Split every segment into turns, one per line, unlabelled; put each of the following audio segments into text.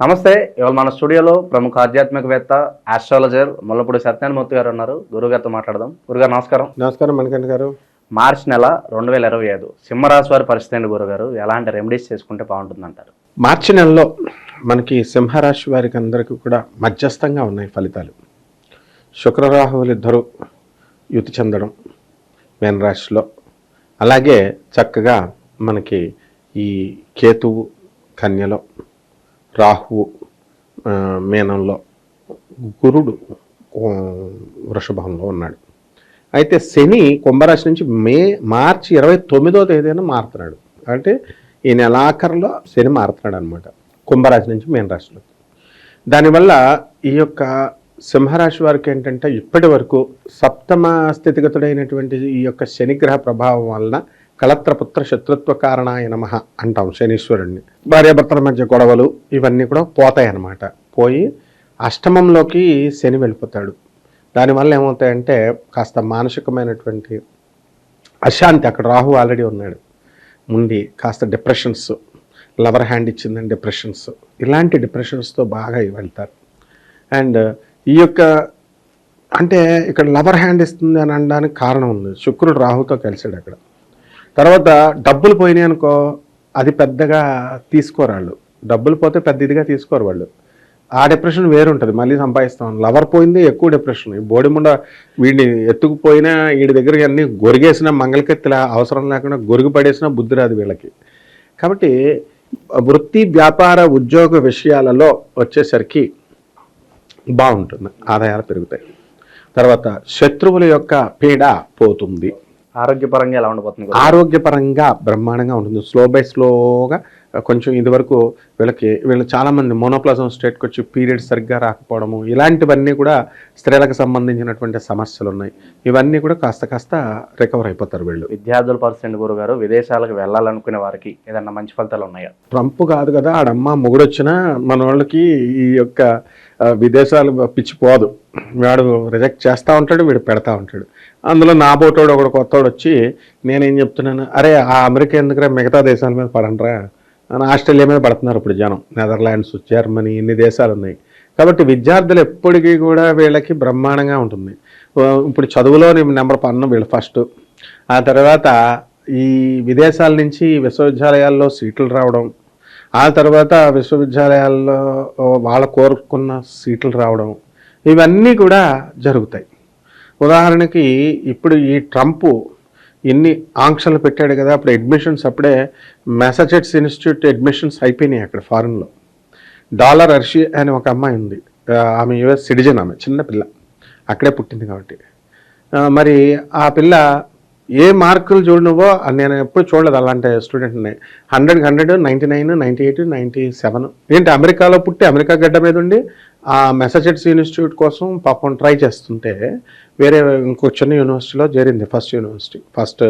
నమస్తే ఇవాళ మన స్టూడియోలో ప్రముఖ ఆధ్యాత్మికవేత్త ఆస్ట్రాలజర్ ముల్లపూడి సత్యనారాయణమూర్తి గారు ఉన్నారు. గురుగారితో మాట్లాడదాం. గురుగారు నమస్కారం.
నమస్కారం మణికంఠ గారు.
మార్చ్ నెల రెండు వేల ఇరవై ఐదు. సింహరాశి వారి పరిస్థితి ఏంటి గురుగారు ఎలాంటి రెమెడీస్ చేసుకుంటే బాగుంటుంది అంటారు
మార్చి నెలలో మనకి సింహరాశి వారికి అందరికీ కూడా మధ్యస్థంగా ఉన్నాయి ఫలితాలు. శుక్రరాహువులు ఇద్దరు యుతి చెందడం మేన రాశిలో అలాగే చక్కగా మనకి ఈ కేతువు కన్యలో రాహువు మేనంలో గురుడు వృషభంలో ఉన్నాడు. అయితే శని కుంభరాశి నుంచి మే మార్చి ఇరవై తొమ్మిదో తేదీన మారుతున్నాడు. అంటే ఈ నెలాఖరులో శని మారుతున్నాడు అనమాట కుంభరాశి నుంచి మేన రాశిలోకి. దానివల్ల ఈ యొక్క సింహరాశి వారికి ఏంటంటే ఇప్పటి వరకు సప్తమ స్థితిగతుడైనటువంటి ఈ యొక్క శనిగ్రహ ప్రభావం వలన కళత్రపుత్ర శత్రుత్వ కారణాయ నమ అంటాం శనీశ్వరుణ్ణి. భార్యాభర్తల మధ్య గొడవలు ఇవన్నీ కూడా పోతాయి అన్నమాట. పోయి అష్టమంలోకి శని వెళ్ళిపోతాడు. దానివల్ల ఏమవుతాయంటే కాస్త మానసికమైనటువంటి అశాంతి అక్కడ రాహు ఆల్రెడీ ఉన్నాడు. ఉండి కాస్త డిప్రెషన్స్ లవర్ హ్యాండ్ ఇచ్చిందని డిప్రెషన్స్ ఇలాంటి డిప్రెషన్స్తో బాగా వెళ్తారు. అండ్ ఈ యొక్క అంటే ఇక్కడ లవర్ హ్యాండ్ ఇస్తుంది అని అనడానికి కారణం ఉంది. శుక్రుడు రాహుతో కలిసాడు అక్కడ. తర్వాత డబ్బులు పోయినాయి అనుకో అది పెద్దగా తీసుకోరు వాళ్ళు. డబ్బులు పోతే పెద్ద ఇదిగా తీసుకోరు వాళ్ళు. ఆ డిప్రెషన్ వేరు ఉంటుంది మళ్ళీ సంపాదిస్తాం. లవర్ పోయింది ఎక్కువ డిప్రెషన్. బోడిముండ వీడిని ఎత్తుకుపోయినా వీడి దగ్గర అన్ని గొరిగేసిన మంగళకెత్తిలా అవసరం లేకుండా గొరుగు పడేసినా బుద్ధి రాదు వీళ్ళకి. కాబట్టి వృత్తి వ్యాపార ఉద్యోగ విషయాలలో వచ్చేసరికి బాగుంటుంది. ఆదాయాలు పెరుగుతాయి. తర్వాత శత్రువుల యొక్క పీడ పోతుంది.
ఆరోగ్యపరంగా ఎలా ఉండబోతుంది?
ఆరోగ్యపరంగా బ్రహ్మాండంగా ఉంటుంది. స్లో బై స్లోగా కొంచెం ఇదివరకు వీళ్ళకి వీళ్ళు చాలామంది మోనోప్లాజం స్టేట్కి వచ్చి పీరియడ్స్ సరిగ్గా రాకపోవడము ఇలాంటివన్నీ కూడా స్త్రీలకు సంబంధించినటువంటి సమస్యలు ఉన్నాయి. ఇవన్నీ కూడా కాస్త కాస్త రికవర్ అయిపోతారు వీళ్ళు.
విద్యార్థుల పరిస్థితి ఏంటి గురుగారు విదేశాలకు వెళ్ళాలనుకునే వారికి ఏదన్నా మంచి ఫలితాలు ఉన్నాయా?
ట్రంప్ కాదు కదా ఆడమ్మ మొగుడొచ్చినా మన వాళ్ళకి ఈ యొక్క విదేశాలు పిచ్చిపోదు వాడు రిజెక్ట్ చేస్తూ ఉంటాడు వీడు పెడతా ఉంటాడు. అందులో నా బోటోడు ఒకడు కొత్తోడు వచ్చి నేనేం చెప్తున్నాను? అరే ఆ అమెరికా ఎందుకురా మిగతా దేశాల మీద పడండిరా అని ఆస్ట్రేలియా మీద పడుతున్నారు ఇప్పుడు జనం. నెదర్లాండ్స్ జర్మనీ ఇన్ని దేశాలు ఉన్నాయి. కాబట్టి విద్యార్థులు ఎప్పటికీ కూడా వీళ్ళకి బ్రహ్మాండంగా ఉంటుంది. ఇప్పుడు చదువులో నెంబర్ పన్ను వీళ్ళు ఫస్ట్. ఆ తర్వాత ఈ విదేశాల నుంచి విశ్వవిద్యాలయాల్లో సీట్లు రావడం. ఆ తర్వాత విశ్వవిద్యాలయాల్లో వాళ్ళ కోరుకున్న సీట్లు రావడం. ఇవన్నీ కూడా జరుగుతాయి. ఉదాహరణకి ఇప్పుడు ఈ ట్రంప్ ఎన్ని ఆంక్షలు పెట్టాడు కదా అప్పుడు అడ్మిషన్స్ అప్పుడే మెసచెట్స్ ఇన్స్టిట్యూట్ అడ్మిషన్స్ అయిపోయినాయి అక్కడ ఫారెన్లో డాలర్ అర్షి అని ఒక అమ్మాయి ఉంది. ఆమె యుఎస్ సిటిజన్ ఆమె చిన్న పిల్ల. అక్కడే పుట్టింది కాబట్టి. మరి ఆ పిల్ల ఏ మార్కులు చూడవో అని నేను ఎప్పుడు చూడలేదు అలాంటి స్టూడెంట్ని hundred hundred ninety nine ninety eight ninety seven. ఏంటి అమెరికాలో పుట్టి అమెరికా గడ్డ మీద ఉండి ఆ మెసచెట్స్ ఇన్స్టిట్యూట్ కోసం పాపం ట్రై చేస్తుంటే వేరే ఇంకో చిన్న యూనివర్సిటీలో చేరింది ఫస్ట్ యూనివర్సిటీ ఫస్ట్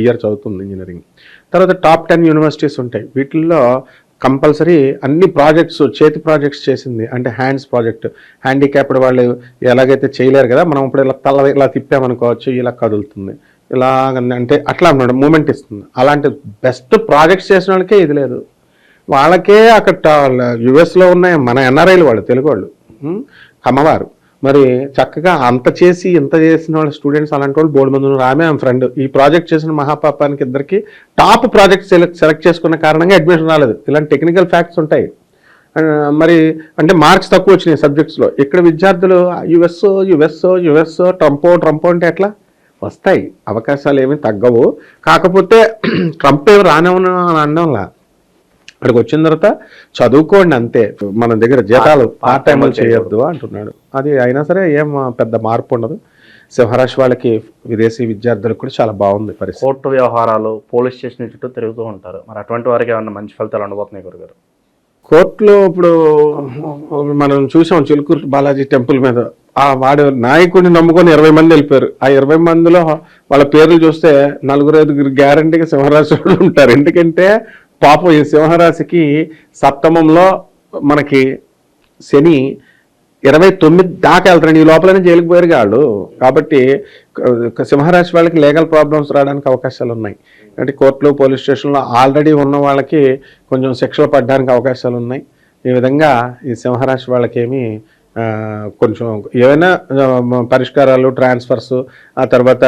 ఇయర్ చదువుతుంది ఇంజనీరింగ్ తర్వాత టాప్ టెన్ యూనివర్సిటీస్ ఉంటాయి. వీటిల్లో కంపల్సరీ అన్ని ప్రాజెక్ట్స్ చేతి ప్రాజెక్ట్స్ చేసింది. అంటే హ్యాండ్స్ ప్రాజెక్ట్ హ్యాండిక్యాప్డ్ వాళ్ళు ఎలాగైతే చేయలేరు కదా మనం ఇప్పుడు ఇలా తల ఇలా తిప్పామనుకోవచ్చు ఇలా కదులుతుంది. ఇలా అంటే అట్లా అన్నాడు మూమెంట్ ఇస్తుంది. అలాంటి బెస్ట్ ప్రాజెక్ట్స్ చేసిన వాళ్ళకే ఇది లేదు. వాళ్ళకే అక్కడ యుఎస్లో ఉన్నాయి మన ఎన్ఆర్ఐలు వాళ్ళు తెలుగు వాళ్ళు. అమ్మవారు. కమ్మవారు మరి చక్కగా అంత చేసి ఇంత చేసిన వాళ్ళ స్టూడెంట్స్ అలాంటి వాళ్ళు బోర్డు మంది ఉన్నారు. ఆమె ఆమె ఫ్రెండ్ ఈ ప్రాజెక్ట్ చేసిన మహాపాపానికి ఇద్దరికి టాప్ ప్రాజెక్ట్ సెలెక్ట్ సెలెక్ట్ చేసుకున్న కారణంగా అడ్మిషన్ రాలేదు. ఇలాంటి టెక్నికల్ ఫ్యాక్ట్స్ ఉంటాయి. మరి అంటే మార్క్స్ తక్కువ వచ్చినాయి సబ్జెక్ట్స్లో ఇక్కడ విద్యార్థులు యుఎస్ యుఎస్ యుఎస్ ట్రంపో ట్రంపో అంటే ఎట్లా? వస్తాయి. అవకాశాలు ఏమీ తగ్గవు. కాకపోతే ట్రంప్ ఏమి రానివ్వను అని అనడంలా. అక్కడికి వచ్చిన తర్వాత చదువుకోండి అంతే. మన దగ్గర జీతాలు పార్ట్ టైంలు చేయొద్దు అంటున్నాడు. అది అయినా సరే ఏం పెద్ద మార్పు ఉండదు. సింహరాశి వాళ్ళకి విదేశీ విద్యార్థులకు కూడా చాలా బాగుంది పరిస్థితి.
కోర్టు వ్యవహారాలు పోలీస్ స్టేషన్ చుట్టూ తిరుగుతూ ఉంటారు. మరి అటువంటి వారికి ఏమన్నా మంచి ఫలితాలు ఉండబోతున్నాయి గురుగారు?
కోర్టులో ఇప్పుడు మనం చూసాం చిలుకూరు బాలాజీ టెంపుల్ మీద. ఆ వాడు నాయకుడిని నమ్ముకొని ఇరవై మంది వెళ్ళిపోయారు. ఆ ఇరవై మందిలో వాళ్ళ పేర్లు చూస్తే నలుగురు ఐదుగురు గ్యారంటీగా సింహరాశి వాళ్ళు ఉంటారు. ఎందుకంటే పాపం ఈ సింహరాశికి సప్తమంలో మనకి శని ఇరవై తొమ్మిది దాకా వెళ్తారండి ఈ లోపలనే జైలుకి పోయారు వాళ్ళు కాబట్టి సింహరాశి వాళ్ళకి లీగల్ ప్రాబ్లమ్స్ రావడానికి అవకాశాలు ఉన్నాయి. అంటే కోర్టులో పోలీస్ స్టేషన్లో ఆల్రెడీ ఉన్న వాళ్ళకి కొంచెం శిక్షలు పడడానికి అవకాశాలు ఉన్నాయి. ఈ విధంగా ఈ సింహరాశి వాళ్ళకేమి కొంచెం ఏమైనా పరిష్కారాలు ట్రాన్స్ఫర్స్ ఆ తర్వాత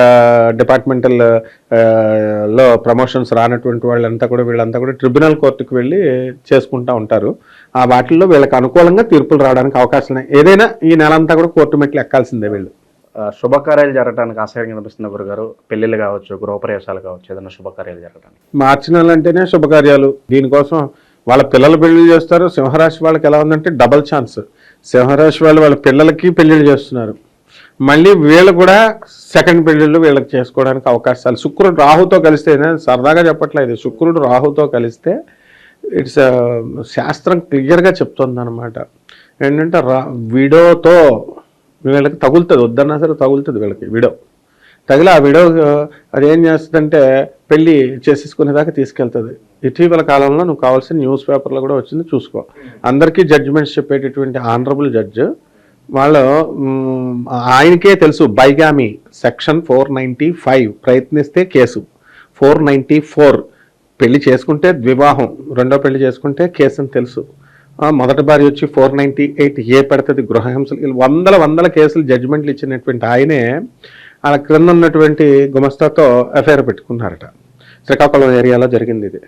డిపార్ట్మెంటల్లో ప్రమోషన్స్ రానటువంటి వాళ్ళంతా కూడా వీళ్ళంతా కూడా ట్రిబ్యునల్ కోర్టుకు వెళ్ళి చేసుకుంటూ ఉంటారు. ఆ వాటిల్లో వీళ్ళకి అనుకూలంగా తీర్పులు రావడానికి అవకాశం ఉన్నాయి ఏదైనా ఈ నెల అంతా కూడా కోర్టు మెట్లు ఎక్కాల్సిందే వీళ్ళు.
శుభకార్యాలు జరగడానికి ఆశ్చర్యంగా కనిపిస్తుంది గురుగారు పెళ్ళిళ్ళు కావచ్చు గృహప్రవేశాలు కావచ్చు ఏదైనా శుభకార్యాలు జరగడానికి
మార్చి నెల అంటేనే శుభకార్యాలు. దీనికోసం వాళ్ళ పిల్లలు పెళ్ళి చేస్తారు. సింహరాశి వాళ్ళకి ఎలా ఉందంటే డబల్ ఛాన్స్ సింహరాశి వాళ్ళు వాళ్ళ పిల్లలకి పెళ్ళిళ్ళు చేస్తున్నారు. మళ్ళీ వీళ్ళు కూడా సెకండ్ పెళ్ళిళ్ళు వీళ్ళకి చేసుకోవడానికి అవకాశాలు. శుక్రుడు రాహుతో కలిస్తే సరదాగా చెప్పట్లేదు శుక్రుడు రాహుతో కలిస్తే ఇట్స్ శాస్త్రం క్లియర్గా చెప్తుంది అనమాట ఏంటంటే రా విడోతో వీళ్ళకి తగులుతుంది వద్దన్నా సరే తగులుతుంది వీళ్ళకి విడో. తగిలి ఆ విడో అది ఏం చేస్తుందంటే పెళ్ళి చేసేసుకునేదాకా తీసుకెళ్తుంది. ఇటీవల కాలంలో నువ్వు కావాల్సిన న్యూస్ పేపర్లో కూడా వచ్చింది చూసుకో. అందరికీ జడ్జిమెంట్స్ చెప్పేటటువంటి ఆనరబుల్ జడ్జ్ వాళ్ళు ఆయనకే తెలుసు bigamy section four ninety five ప్రయత్నిస్తే కేసు. ఫోర్ నైంటీ ఫోర్ పెళ్ళి చేసుకుంటే వివాహం రెండో పెళ్ళి చేసుకుంటే కేసు అని తెలుసు మొదటి భార్య వచ్చి ఫోర్ నైంటీ ఎయిట్ ఏ పెడుతుంది గృహహింసలు ఇలా వందల వందల కేసులు జడ్జిమెంట్లు ఇచ్చినటువంటి ఆయనే ఆ క్రింద ఉన్నటువంటి గుమస్తాతో ఎఫ్ఐఆర్ పెట్టుకున్నారట. శ్రీకాకుళం ఏరియాలో జరిగింది ఇది.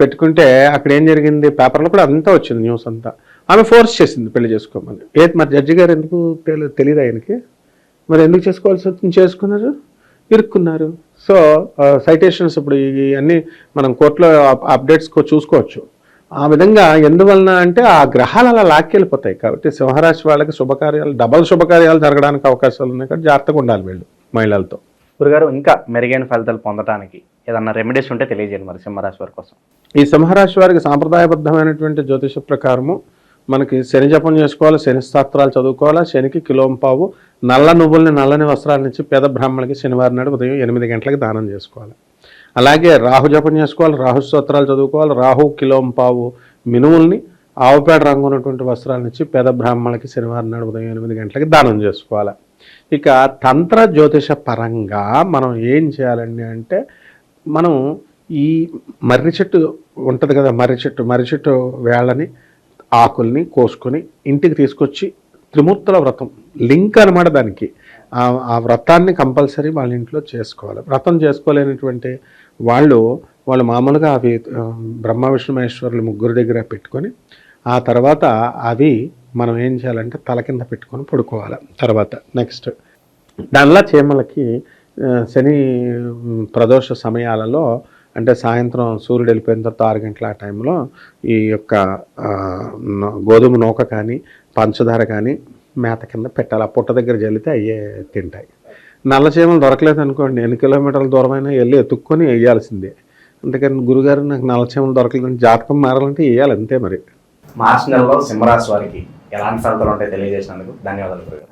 పెట్టుకుంటే అక్కడ ఏం జరిగింది? పేపర్లో కూడా అంతా వచ్చింది న్యూస్ అంతా. ఆమె ఫోర్స్ చేసింది పెళ్ళి చేసుకోమని. ఏది మరి జడ్జి గారు ఎందుకు తెలియదు ఆయనకి? మరి ఎందుకు చేసుకోవాల్సి వచ్చింది చేసుకున్నారు? ఇరుక్కున్నారు. సో సైటేషన్స్ ఇప్పుడు ఇవన్నీ మనం కోర్టులో అప్డేట్స్ చూసుకోవచ్చు. ఆ విధంగా ఎందువలన అంటే ఆ గ్రహాలు అలా లాక్కెళ్ళిపోతాయి కాబట్టి సింహరాశి వాళ్ళకి శుభకార్యాలు డబల్ శుభకార్యాలు జరగడానికి అవకాశాలు ఉన్నాయి కాబట్టి జాగ్రత్తగా ఉండాలి వీళ్ళు మహిళలతో.
గురుగారు ఇంకా మెరుగైన ఫలితాలు పొందడానికి ఏదన్నా రెమెడీస్ ఉంటే తెలియజేయండి మరి సింహరాశి వారి కోసం.
ఈ సింహరాశి వారికి సాంప్రదాయబద్ధమైనటువంటి జ్యోతిష ప్రకారము మనకి శని జపం చేసుకోవాలి శని స్తోత్రాలు చదువుకోవాలి శనికి కిలోంపావు నల్ల నువ్వుల్ని నల్లని వస్త్రాల నుంచి పేద బ్రాహ్మణులకి శనివారం నాడు ఉదయం ఎనిమిది గంటలకు దానం చేసుకోవాలి. అలాగే రాహు జపం చేసుకోవాలి రాహు స్తోత్రాలు చదువుకోవాలి రాహు కిలోంపావు మినువుల్ని ఆవుపేడ రంగు ఉన్నటువంటి వస్త్రాల నుంచి పేద బ్రాహ్మణులకి శనివారం నాడు ఉదయం ఎనిమిది గంటలకి దానం చేసుకోవాలి. ఇక తంత్ర జ్యోతిష పరంగా మనం ఏం చేయాలండి అంటే మనం ఈ మర్రి చెట్టు ఉంటుంది కదా మర్రి చెట్టు మర్రి చెట్టు వేళ్ళని ఆకుల్ని కోసుకొని ఇంటికి తీసుకొచ్చి త్రిమూర్తుల వ్రతం లింక్ అనమాట దానికి. ఆ- వ్రతాన్ని కంపల్సరీ వాళ్ళ ఇంట్లో చేసుకోవాలి. వ్రతం చేసుకోలేనటువంటి వాళ్ళు వాళ్ళు మామూలుగా అవి బ్రహ్మ విష్ణు మహేశ్వరులు ముగ్గురు దగ్గర పెట్టుకొని ఆ తర్వాత అవి మనం ఏం చేయాలంటే తల కింద పెట్టుకొని పడుకోవాలి. తర్వాత నెక్స్ట్. దానిలా చీమలకి శని ప్రదోష సమయాలలో అంటే సాయంత్రం సూర్యుడు వెళ్ళిపోయిన తర్వాత ఆరు గంటల ఆ టైంలో ఈ యొక్క గోధుమ నూక కానీ పంచదార కానీ మేత కింద పెట్టాలి. ఆ పుట్ట దగ్గర జల్లితే అయ్యే తింటాయి. నల్ల చీమలు దొరకలేదు అనుకోండి. ఎన్ని కిలోమీటర్ల దూరమైనా వెళ్ళి ఎత్తుక్కొని వేయాల్సిందే. అందుకని గురుగారు నాకు నల్ల చీమలు దొరకలేదు జాతకం మారాలంటే వేయాలి అంతే మరి.
మార్చి నెలలో సింహరాశి వారికి ఎలాంటి ఫలితాలు ఉంటాయి తెలియజేసినందుకు ధన్యవాదాలు గురుగారు.